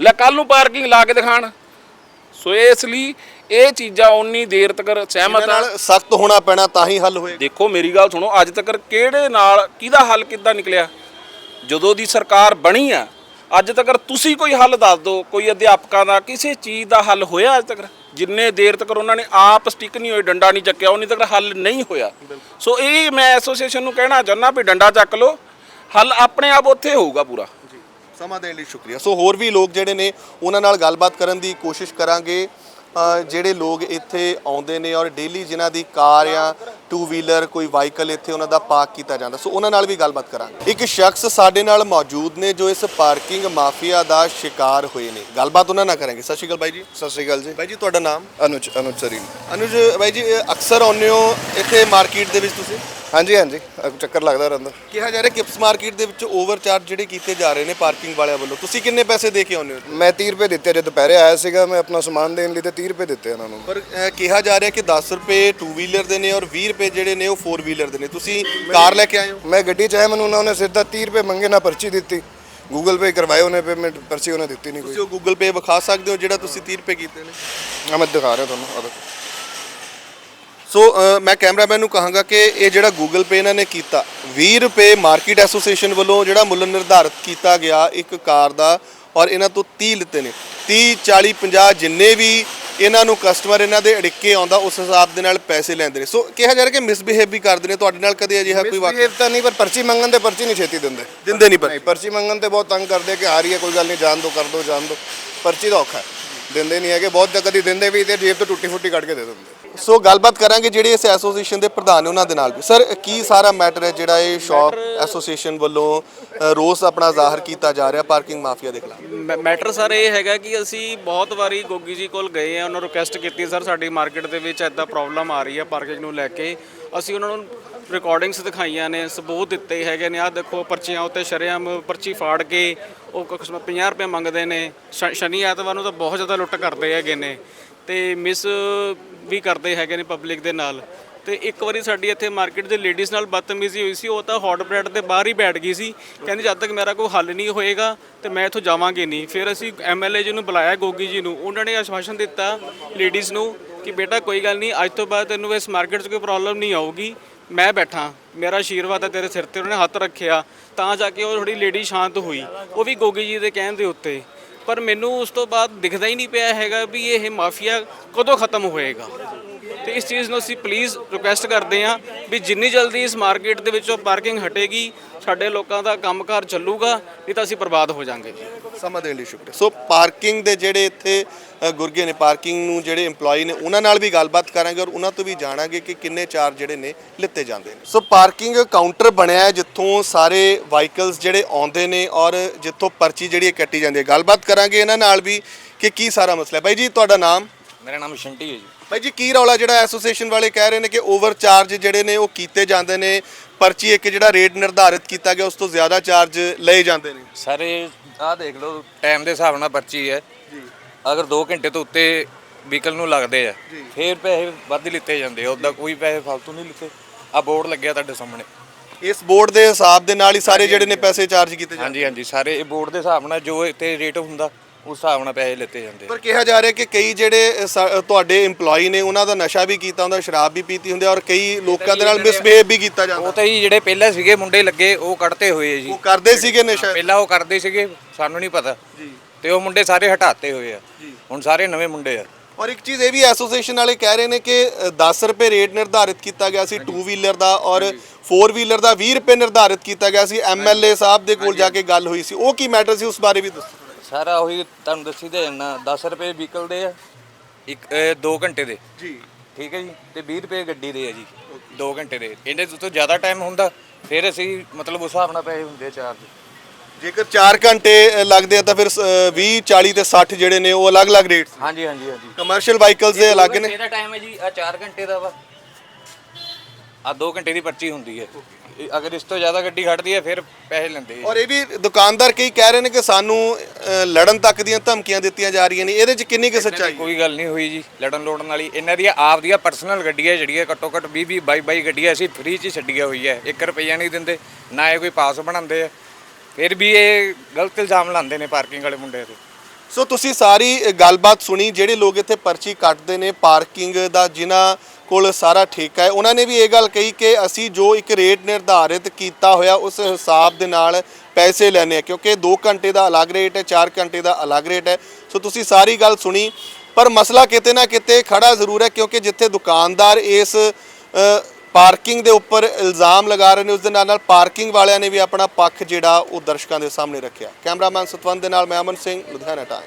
ਲੈ ਕੱਲ ਨੂੰ ਪਾਰਕਿੰਗ ਲਾ ਕੇ ਦਿਖਾਣ। ਸੋ ਇਸ ਲਈ ਇਹ ਚੀਜ਼ਾਂ ਉਨੀ ਦੇਰ ਤੱਕ ਸਹਿਮਤ ਇਹਨਾਂ ਨਾਲ ਸਖਤ ਹੋਣਾ ਪੈਣਾ ਤਾਂ ਹੀ ਹੱਲ ਹੋਏਗਾ। ਦੇਖੋ ਮੇਰੀ ਗੱਲ ਸੁਣੋ ਅੱਜ ਤੱਕ ਕਿਹੜੇ ਨਾਲ ਕਿਹਦਾ ਹੱਲ ਕਿੱਦਾਂ ਨਿਕਲਿਆ? ਜਦੋਂ ਦੀ ਸਰਕਾਰ ਬਣੀ ਆ ਅੱਜ ਤੱਕ ਤੁਸੀਂ ਕੋਈ ਹੱਲ ਦੱਸ ਦਿਓ ਕੋਈ ਅਧਿਆਪਕਾਂ ਦਾ ਕਿਸੇ ਚੀਜ਼ ਦਾ ਹੱਲ ਹੋਇਆ ਅੱਜ ਤੱਕ? ਜਿੰਨੇ ਦੇਰ ਤੱਕ ਉਹਨਾਂ ਨੇ ਆਪ ਸਟਿਕ ਨਹੀਂ ਹੋਏ ਡੰਡਾ ਨਹੀਂ ਚੱਕਿਆ ਉਨੀ ਤੱਕ ਹੱਲ ਨਹੀਂ ਹੋਇਆ। ਸੋ ਇਹ ਮੈਂ ਐਸੋਸੀਏਸ਼ਨ ਨੂੰ ਕਹਿਣਾ ਚਾਹੁੰਦਾ ਵੀ ਡੰਡਾ ਚੱਕ ਲਓ ਹੱਲ ਆਪਣੇ ਆਪ ਉੱਥੇ ਹੋਊਗਾ ਪੂਰਾ। ਸਮਾਂ ਦੇਣ ਲਈ ਸ਼ੁਕਰੀਆ। ਸੋ ਹੋਰ ਵੀ ਲੋਕ ਜਿਹੜੇ ਨੇ, ਉਹਨਾਂ ਨਾਲ ਗੱਲਬਾਤ ਕਰਨ ਦੀ ਕੋਸ਼ਿਸ਼ ਕਰਾਂਗੇ। ਜਿਹੜੇ ਲੋਕ ਇੱਥੇ ਆਉਂਦੇ ਨੇ ਔਰ ਡੇਲੀ ਜਿਨ੍ਹਾਂ ਦੀ ਕਾਰ ਜਾਂ ਟੂ ਵੀਲਰ ਕੋਈ ਵਾਹੀਕਲ ਇੱਥੇ ਉਹਨਾਂ ਦਾ ਪਾਰਕ ਕੀਤਾ ਜਾਂਦਾ। ਸੋ ਉਹਨਾਂ ਨਾਲ ਵੀ ਗੱਲਬਾਤ ਕਰਾਂਗੇ। ਇੱਕ ਸ਼ਖਸ ਸਾਡੇ ਨਾਲ ਮੌਜੂਦ ਨੇ ਜੋ ਇਸ ਪਾਰਕਿੰਗ ਮਾਫੀਆ ਦਾ ਸ਼ਿਕਾਰ ਹੋਏ ਨੇ। ਗੱਲਬਾਤ ਉਹਨਾਂ ਨਾਲ ਕਰਾਂਗੇ। ਸਤਿ ਸ਼੍ਰੀ ਅਕਾਲ ਬਾਈ ਜੀ। ਸਤਿ ਸ਼੍ਰੀ ਅਕਾਲ ਜੀ। ਬਾਈ ਜੀ ਤੁਹਾਡਾ ਨਾਮ? ਅਨੁਜ ਅਨੁਜ ਸਰੀਨ। ਅਨੁਜ ਬਾਈ ਜੀ ਅਕਸਰ ਆਉਂਦੇ ਹੋ ਇੱਥੇ ਮਾਰਕੀਟ ਦੇ ਵਿੱਚ ਤੁਸੀਂ? ਹਾਂਜੀ ਹਾਂਜੀ। ਚੱਕਰ ਲੱਗਦਾ ਰਹਿੰਦਾ। ਕਿਹਾ ਜਾ ਰਿਹਾ ਕਿਪਸ ਮਾਰਕੀਟ ਦੇ ਵਿੱਚ ਓਵਰਚਾਰਜ ਜਿਹੜੇ ਕੀਤੇ ਜਾ ਰਹੇ ਨੇ ਪਾਰਕਿੰਗ ਵਾਲਿਆਂ ਵੱਲੋਂ। ਤੁਸੀਂ ਕਿੰਨੇ ਪੈਸੇ ਦੇ ਕੇ ਆਉਂਦੇ ਹੋ? ਮੈਂ 30 ਰੁਪਏ ਦਿੱਤੇ ਜਦ ਦੁਪਹਿਰੇ ਆਇਆ ਸੀਗਾ ਮੈਂ ਆਪਣਾ ਸਮਾਨ ਦੇਣ ਲਈ ਤੇ 30 ਰੁਪਏ ਦਿੱਤੇ ਉਹਨਾਂ ਨੂੰ। ਪਰ ਕਿਹਾ ਜਾ ਰਿਹਾ ਕਿ 10 ਰੁਪਏ ਟੂ ਵੀਲਰ ਦੇ ਨੇ ਔਰ 20 ਰੁਪਏ ਜਿਹੜੇ ਨੇ ਉਹ 4 ਵੀਲਰ ਦੇ ਨੇ। ਤੁਸੀਂ ਕਾਰ ਲੈ ਕੇ ਆਏ ਹੋ? ਮੈਂ ਗੱਡੀ ਚ ਆਇਆ ਮੈਨੂੰ ਉਹਨਾਂ ਨੇ ਸਿੱਧਾ 30 ਰੁਪਏ ਮੰਗੇ ਨਾ ਪਰਚੀ ਦਿੱਤੀ। ਗੂਗਲ ਪੇ ਕਰਵਾਏ ਉਹਨੇ ਪੇਮੈਂਟ ਪਰਚੀ ਉਹਨੇ ਦਿੱਤੀ ਨਹੀਂ ਕੋਈ। ਤੁਸੀਂ ਉਹ ਗੂਗਲ ਪੇ ਵਿਖਾ ਸਕਦੇ ਹੋ ਜਿਹੜਾ ਤੁਸੀਂ 30 ਰੁਪਏ ਕੀਤੇ ਨੇ? ਆ ਮੈਂ ਦਿਖਾ ਰਿਹਾ ਤੁਹਾਨੂੰ ਆਹ ਦੇਖੋ। ਸੋ ਅ, ਮੈਂ ਕੈਮਰਾਮੈਨ ਨੂੰ ਕਹਾਂਗਾ ਕਿ ਇਹ ਜਿਹੜਾ ਗੂਗਲ ਪੇ ਇਹਨਾਂ ਨੇ ਕੀਤਾ 20 ਰੁਪਏ ਮਾਰਕੀਟ ਐਸੋਸੀਏਸ਼ਨ ਵੱਲੋਂ ਜਿਹੜਾ ਮੁੱਲ ਨਿਰਧਾਰਿਤ ਕੀਤਾ ਗਿਆ ਇੱਕ ਕਾਰ ਦਾ ਔਰ ਇਹਨਾਂ ਤੋਂ 30 ਲਿੱਤੇ ਨੇ। 30 40 50 ਜਿੰਨੇ ਵੀ ਇਹਨਾਂ ਨੂੰ ਕਸਟਮਰ ਇਹਨਾਂ ਦੇ ਅੜਿੱਕੇ ਆਉਂਦਾ ਉਸ ਹਿਸਾਬ ਦੇ ਨਾਲ ਪੈਸੇ ਲੈਂਦੇ ਨੇ। ਸੋ ਕਿਹਾ ਜਾ ਰਿਹਾ ਕਿ ਮਿਸਬਿਹੇਵ ਵੀ ਕਰਦੇ ਨੇ ਤੁਹਾਡੇ ਨਾਲ ਕਦੇ ਅਜਿਹਾ ਕੋਈ ਵਾਕਿਆ? Misbehave ਤਾਂ ਨਹੀਂ ਪਰ ਪਰਚੀ ਮੰਗਣ ਤੇ ਪਰਚੀ ਨਹੀਂ ਛੇਤੀ ਦਿੰਦੇ। ਦਿੰਦੇ ਨਹੀਂ ਪਰ ਨਹੀਂ ਪਰਚੀ ਮੰਗਣ ਤੇ ਬਹੁਤ ਤੰਗ ਕਰਦੇ ਕਿ ਆ ਰਹੀ ਹੈ ਕੋਈ ਗੱਲ ਨਹੀਂ ਜਾਣ ਦੋ ਕਰ ਦੋ ਜਾਣ ਦੋ। ਪਰਚੀ ਦਾ ਔਖਾ ਹੈ। ਦਿੰਦੇ ਨਹੀਂ ਹੈਗੇ ਬਹੁਤ ਕਦੀ ਦਿੰਦੇ ਵੀ ਤੇ ਜੇਬ ਤੋਂ ਟੁੱਟੀ ਫੁੱਟੀ ਕੱਢ ਕੇ ਦੇ ਦਿੰਦੇ। ਸੋ ਗੱਲਬਾਤ ਕਰਾਂਗੇ ਜਿਹੜੇ ਇਸ ਐਸੋਸੀਏਸ਼ਨ ਦੇ ਪ੍ਰਧਾਨ ਨੇ ਉਹਨਾਂ ਦੇ ਨਾਲ ਵੀ। ਸਰ ਕੀ ਸਾਰਾ ਮੈਟਰ ਹੈ ਜਿਹੜਾ ਇਹ ਸ਼ਾਪ ਐਸੋਸੀਏਸ਼ਨ ਵੱਲੋਂ ਰੋਸ ਆਪਣਾ ਜ਼ਾਹਰ ਕੀਤਾ ਜਾ ਰਿਹਾ ਪਾਰਕਿੰਗ ਮਾਫੀਆ ਦੇ ਖਿਲਾਫ? ਮੈਟਰ ਸਰ ਇਹ ਹੈਗਾ ਕਿ ਅਸੀਂ ਬਹੁਤ ਵਾਰੀ ਗੋਗੀ ਜੀ ਕੋਲ ਗਏ ਆ ਉਹਨਾਂ ਨੂੰ ਰਿਕੁਐਸਟ ਕੀਤੀ ਸਰ ਸਾਡੀ ਮਾਰਕੀਟ ਦੇ ਵਿੱਚ ਐਦਾਂ ਪ੍ਰੋਬਲਮ ਆ ਰਹੀ ਹੈ ਪਾਰਕਿੰਗ ਨੂੰ ਲੈ ਕੇ। ਅਸੀਂ ਉਹਨਾਂ ਨੂੰ ਰਿਕਾਰਡਿੰਗਸ ਦਿਖਾਈਆਂ ਨੇ, ਸਬੂਤ ਦਿੱਤੇ ਹੈਗੇ ਨੇ। ਆਹ ਦੇਖੋ ਪਰਚੀਆਂ ਉੱਤੇ ਸ਼ਰੇਆਮ ਪਰਚੀ ਫਾੜ ਕੇ ਉਹ ਕੁਛ 50 ਰੁਪਏ ਮੰਗਦੇ ਨੇ। ਸ਼- ਸ਼ਨੀ ਐਤਵਾਰ ਨੂੰ ਤਾਂ ਬਹੁਤ ਜ਼ਿਆਦਾ ਲੁੱਟ ਕਰਦੇ ਹੈਗੇ ਨੇ ਤੇ ਮਿਸ ਵੀ ਕਰਦੇ ਹੈਗੇ ਨੇ ਪਬਲਿਕ ਦੇ ਨਾਲ। ਤੇ ਇੱਕ ਵਾਰੀ ਸਾਡੀ ਇੱਥੇ ਮਾਰਕੀਟ ਦੇ ਲੇਡੀਜ਼ ਨਾਲ ਬਦਤਮੀਜ਼ੀ ਹੋਈ ਸੀ, ਉਹ ਤਾਂ ਹੌਟ ਬ੍ਰੈਡ ਦੇ ਬਾਹਰ ਹੀ ਬੈਠ ਗਈ ਸੀ। ਕਹਿੰਦੀ ਜਦ ਤੱਕ ਮੇਰਾ ਕੋਈ ਹੱਲ ਨਹੀਂ ਹੋਏਗਾ ਤੇ ਮੈਂ ਇੱਥੋਂ ਜਾਵਾਂਗੀ ਨਹੀਂ। ਫਿਰ ਅਸੀਂ ਐਮਐਲਏ ਜੀ ਨੂੰ ਬੁਲਾਇਆ, ਗੋਗੀ ਜੀ ਨੂੰ। ਉਹਨਾਂ ਨੇ ਆਸ਼ਵਾਸਨ ਦਿੱਤਾ ਲੇਡੀਜ਼ ਨੂੰ ਕਿ ਬੇਟਾ ਕੋਈ ਗੱਲ ਨਹੀਂ, ਅੱਜ ਤੋਂ ਬਾਅਦ ਤੈਨੂੰ ਇਸ ਮਾਰਕੀਟ 'ਚ ਕੋਈ ਪ੍ਰੋਬਲਮ ਨਹੀਂ ਆਊਗੀ। ਮੈਂ ਬੈਠਾ, ਮੇਰਾ ਆਸ਼ੀਰਵਾਦ ਹੈ ਤੇਰੇ ਸਿਰ ਤੇ, ਉਹਨੇ ਹੱਥ ਰੱਖਿਆ, ਤਾਂ ਜਾ ਕੇ ਉਹ ਥੋੜੀ ਲੇਡੀ ਸ਼ਾਂਤ ਹੋਈ। ਉਹ ਵੀ ਗੋਗੀ ਜੀ ਦੇ ਕਹਿਣ ਦੇ ਉੱਤੇ। ਪਰ ਮੈਨੂੰ ਉਸ ਤੋਂ ਬਾਅਦ ਦਿਖਦਾ ਹੀ ਨਹੀਂ ਪਿਆ ਹੈਗਾ ਵੀ ਇਹ ਮਾਫੀਆ ਕਦੋਂ ਖਤਮ ਹੋਏਗਾ। ਤੇ ਇਸ ਚੀਜ਼ ਨੂੰ ਅਸੀਂ ਪਲੀਜ਼ ਰਿਕੁਐਸਟ ਕਰਦੇ ਹਾਂ ਵੀ ਜਿੰਨੀ ਜਲਦੀ ਇਸ ਮਾਰਕੀਟ ਦੇ ਵਿੱਚੋਂ ਪਾਰਕਿੰਗ ਹਟੇਗੀ, ਸਾਡੇ ਲੋਕਾਂ ਦਾ ਕੰਮਕਾਰ ਚੱਲੂਗਾ, ਨਹੀਂ ਤਾਂ ਅਸੀਂ ਬਰਬਾਦ ਹੋ ਜਾਾਂਗੇ। ਸਮਾਂ ਦੇਣ ਲਈ ਸ਼ੁਕਰੀਆ। ਸੋ ਪਾਰਕਿੰਗ ਦੇ ਜਿਹੜੇ ਇੱਥੇ ਗੁਰਗੇ ਨੇ ਪਾਰਕਿੰਗ ਨੂੰ ਜਿਹੜੇ EMPLOYE ਨੇ ਉਹਨਾਂ ਨਾਲ ਵੀ ਗੱਲਬਾਤ ਕਰਾਂਗੇ ਔਰ ਉਹਨਾਂ ਤੋਂ ਵੀ ਜਾਣਾਂਗੇ ਕਿ ਕਿੰਨੇ ਚਾਰਜ ਜਿਹੜੇ ਨੇ ਲਿੱਤੇ ਜਾਂਦੇ ਨੇ। ਸੋ ਪਾਰਕਿੰਗ ਕਾਊਂਟਰ ਬਣਿਆ ਹੈ ਜਿੱਥੋਂ ਸਾਰੇ ਵਾਹੀਕਲਸ ਜਿਹੜੇ ਆਉਂਦੇ ਨੇ ਔਰ ਜਿੱਥੋਂ ਪਰਚੀ ਜਿਹੜੀ ਹੈ ਕੱਟੀ ਜਾਂਦੀ ਹੈ। ਗੱਲਬਾਤ ਕਰਾਂਗੇ ਇਹਨਾਂ ਨਾਲ ਵੀ ਕਿ ਕੀ ਸਾਰਾ ਮਸਲਾ ਹੈ। ਬਾਈ ਜੀ ਤੁਹਾਡਾ ਨਾਮ? ਮੇਰਾ ਨਾਮ ਸ਼ੰਟੀ ਹੈ ਜੀ। ਬਾਈ ਜੀ ਕੀ ਰੌਲਾ ਜਿਹੜਾ ਐਸੋਸੀਏਸ਼ਨ ਵਾਲੇ ਕਹਿ ਰਹੇ ਨੇ ਕਿ ਓਵਰ ਚਾਰਜ ਜਿਹੜੇ ਨੇ ਉਹ ਕੀਤੇ ਜਾਂਦੇ ਨੇ ਪਰਚੀ ਇੱਕ ਜਿਹੜਾ ਰੇਟ ਨਿਰਧਾਰਿਤ ਕੀਤਾ ਗਿਆ ਉਸ ਤੋਂ ਜ਼ਿਆਦਾ ਚਾਰਜ ਲਏ ਜਾਂਦੇ ਨੇ? ਸਰ ਇਹ ਆਹ ਦੇਖ ਲਓ ਟਾਈਮ ਦੇ ਹਿਸਾਬ ਨਾਲ ਪਰਚੀ ਹੈ। ਅਗਰ 2 ਘੰਟੇ ਤੋਂ ਉੱਤੇ ਵਹੀਕਲ ਨੂੰ ਲੱਗਦੇ ਆ ਫਿਰ ਪੈਸੇ ਵੱਧ ਲਿੱਤੇ ਜਾਂਦੇ ਆ। ਉਦਾਂ ਕੋਈ ਪੈਸੇ ਫालतू ਨਹੀਂ ਲਿੱਤੇ। ਆ ਬੋਰਡ ਲੱਗਿਆ ਤੁਹਾਡੇ ਸਾਹਮਣੇ। ਇਸ ਬੋਰਡ ਦੇ ਹਿਸਾਬ ਦੇ ਨਾਲ ਹੀ ਸਾਰੇ ਜਿਹੜੇ ਨੇ ਪੈਸੇ ਚਾਰਜ ਕੀਤੇ ਜਾਂਦੇ ਹਾਂਜੀ ਹਾਂਜੀ। ਸਾਰੇ ਇਹ ਬੋਰਡ ਦੇ ਹਿਸਾਬ ਨਾਲ ਜੋ ਇੱਥੇ ਰੇਟ ਹੁੰਦਾ ਉਸ ਹਿਸਾਬ ਨਾਲ ਪੈਸੇ ਲਿੱਤੇ ਜਾਂਦੇ ਆ। ਪਰ ਕਿਹਾ ਜਾ ਰਿਹਾ ਕਿ ਕਈ ਜਿਹੜੇ ਸਾ- ਤੁਹਾਡੇ EMPLOYE ਨੇ ਉਹਨਾਂ ਦਾ ਨਸ਼ਾ ਵੀ ਕੀਤਾ ਹੁੰਦਾ ਸ਼ਰਾਬ ਵੀ ਪੀਤੀ ਹੁੰਦੀ ਹੈ ਔਰ ਕਈ ਲੋਕਾਂ ਦੇ ਨਾਲ ਮਿਸਬਿਹੇਵ ਵੀ ਕੀਤਾ ਜਾਂਦਾ। ਉਹ ਤਾਂ ਜੀ ਜਿਹੜੇ ਪਹਿਲਾਂ ਸੀਗੇ ਮੁੰਡੇ ਲੱਗੇ ਉਹ ਕੱਢਤੇ ਹੋਏ ਆ ਜੀ। ਉਹ ਕਰਦੇ ਸੀਗੇ ਨਸ਼ਾ। ਪਹਿਲਾਂ ਉਹ ਕਰਦੇ ਸੀਗੇ ਸਾਨੂੰ ਨਹੀਂ ਪਤਾ। ਜੀ। ਤੇ ਉਹ ਮੁੰਡੇ ਸਾਰੇ ਹਟਾਤੇ ਹੋਏ ਆ। ਹੁਣ ਸਾਰੇ ਨਵੇਂ ਮੁੰਡੇ ਆ। ਔਰ ਇੱਕ ਚੀਜ਼ ਇਹ ਵੀ ਐਸੋਸੀਏਸ਼ਨ ਵਾਲੇ ਕਹਿ ਰਹੇ ਨੇ ਕਿ ਅ, 10 ਰੁਪਏ ਰੇਟ ਨਿਰਧਾਰਿਤ ਕੀਤਾ ਗਿਆ ਸੀ 2 ਵੀਲਰ ਦਾ ਔਰ 4 ਵੀਲਰ ਦਾ 20 ਰੁਪਏ ਨਿਰਧਾਰਿਤ ਕੀਤਾ ਗਿਆ ਸੀ ਐਮਐਲਏ ਸਾਹਿਬ ਦੇ ਕੋਲ ਜਾ ਕੇ ਗੱਲ ਹੋਈ ਸੀ। ਉਹ ਕੀ ਮੈਟਰ ਸੀ ਉਸ ਬਾਰੇ ਵੀ ਦੱਸੋ। ਸਾਰਾ ਉਹੀ ਤੁਹਾਨੂੰ ਦੱਸੀ ਤੇ ਜੰਨਾ 10 ਰੁਪਏ ਵਹੀਕਲ ਦੇ ਆ। ਇੱਕ 2 ਘੰਟੇ ਦੇ। ਜੀ। ਠੀਕ ਹੈ ਜੀ ਤੇ 20 ਰੁਪਏ ਗੱਡੀ ਦੇ ਆ ਜੀ। 2 ਘੰਟੇ ਦੇ। ਇਹਦੇ ਤੋਂ ਜ਼ਿਆਦਾ ਟਾਈਮ ਹੁੰਦਾ ਫਿਰ ਅਸੀਂ ਮਤਲਬ ਉਸ ਹਿਸਾਬ ਨਾਲ ਪੈਸੇ ਹੁੰਦੇ ਚਾਰਜ ਜੇਕਰ 4 ਘੰਟੇ ਲੱਗਦੇ ਆ ਤਾਂ ਫਿਰ 20 40 ਤੇ 60 ਜਿਹੜੇ ਨੇ ਉਹ ਅਲੱਗ-ਅਲੱਗ ਰੇਟ ਸੀ। ਹਾਂਜੀ ਹਾਂਜੀ ਹਾਂਜੀ। ਕਮਰਸ਼ੀਅਲ ਵਾਹੀਕਲਸ ਦੇ ਅਲੱਗ ਨੇ। ਇਹਦਾ ਟਾਈਮ ਹੈ ਜੀ ਆ 4 ਘੰਟੇ ਦਾ ਵਾ। ਆ 2 ਘੰਟੇ ਦੀ ਪਰਚੀ ਹੁੰਦੀ ਹੈ। ਅਗਰ ਇਸ ਤੋਂ ਜ਼ਿਆਦਾ ਗੱਡੀ ਖੜਦੀ ਹੈ ਫਿਰ ਪੈਸੇ ਲੈਂਦੇ ਔਰ ਇਹ ਵੀ ਦੁਕਾਨਦਾਰ ਕਈ ਕਹਿ ਰਹੇ ਨੇ ਕਿ ਸਾਨੂੰ ਲੜਨ ਤੱਕ ਦੀਆਂ ਧਮਕੀਆਂ ਦਿੱਤੀਆਂ ਜਾ ਰਹੀਆਂ ਨੇ। ਇਹਦੇ 'ਚ ਕਿੰਨੀ ਕੁ ਸੱਚਾਈ ਕੋਈ ਗੱਲ ਨਹੀਂ ਹੋਈ ਜੀ ਲੜਨ ਲੋੜਨ ਵਾਲੀ। ਇਹਨਾਂ ਦੀਆਂ ਆਪ ਦੀਆਂ ਪਰਸਨਲ ਗੱਡੀਆਂ ਜਿਹੜੀਆਂ ਘੱਟੋ ਘੱਟ 20 20 22 22 ਗੱਡੀਆਂ ਅਸੀਂ ਫ੍ਰੀ 'ਚ ਛੱਡੀਆਂ ਹੋਈ ਹੈ 1 ਰੁਪਈਆ ਨਹੀਂ ਦਿੰਦੇ ਨਾ ਇਹ ਕੋਈ ਪਾਸ ਬਣਾਉਂਦੇ ਆ। ਫਿਰ ਵੀ ਇਹ ਗਲਤ ਇਲਜ਼ਾਮ ਲਾਉਂਦੇ ਨੇ ਪਾਰਕਿੰਗ ਵਾਲੇ ਮੁੰਡੇ ਤੇ ਸੋ ਤੁਸੀਂ ਸਾਰੀ ਗੱਲਬਾਤ ਸੁਣੀ, ਜਿਹੜੇ ਲੋਕ ਇੱਥੇ ਪਰਚੀ ਕੱਟਦੇ ਨੇ ਪਾਰਕਿੰਗ ਦਾ, ਜਿਨ੍ਹਾਂ ਕੋਲ ਸਾਰਾ ਠੇਕਾ ਹੈ, ਉਹਨਾਂ ਨੇ ਵੀ ਇਹ ਗੱਲ ਕਹੀ ਕਿ ਅਸੀਂ ਜੋ ਇੱਕ ਰੇਟ ਨਿਰਧਾਰਿਤ ਕੀਤਾ ਹੋਇਆ, ਉਸ ਹਿਸਾਬ ਦੇ ਨਾਲ ਪੈਸੇ ਲੈਣੇ ਆ ਕਿਉਂਕਿ 2 ਘੰਟੇ ਦਾ ਅਲੱਗ ਰੇਟ ਹੈ 4 ਘੰਟੇ ਦਾ ਅਲੱਗ ਰੇਟ ਹੈ। ਸੋ ਤੁਸੀਂ ਸਾਰੀ ਗੱਲ ਸੁਣੀ, ਪਰ ਮਸਲਾ ਕਿਤੇ ਨਾ ਕਿਤੇ ਖੜਾ ਜ਼ਰੂਰ ਹੈ, ਕਿਉਂਕਿ ਜਿੱਥੇ ਦੁਕਾਨਦਾਰ ਇਸ ਪਾਰਕਿੰਗ ਦੇ ਉੱਪਰ ਇਲਜ਼ਾਮ ਲਗਾ ਰਹੇ ਨੇ, ਉਸ ਦੇ ਨਾਲ ਨਾਲ ਪਾਰਕਿੰਗ ਵਾਲਿਆਂ ਨੇ ਵੀ ਆਪਣਾ ਪੱਖ ਜਿਹੜਾ ਉਹ ਦਰਸ਼ਕਾਂ ਦੇ ਸਾਹਮਣੇ ਰੱਖਿਆ। ਕੈਮਰਾਮੈਨ ਸਤਵੰਤ ਦੇ ਨਾਲ ਮੈਂ ਅਮਨ ਸਿੰਘ, ਲੁਧਿਆਣਾ ਟਾਈਮ।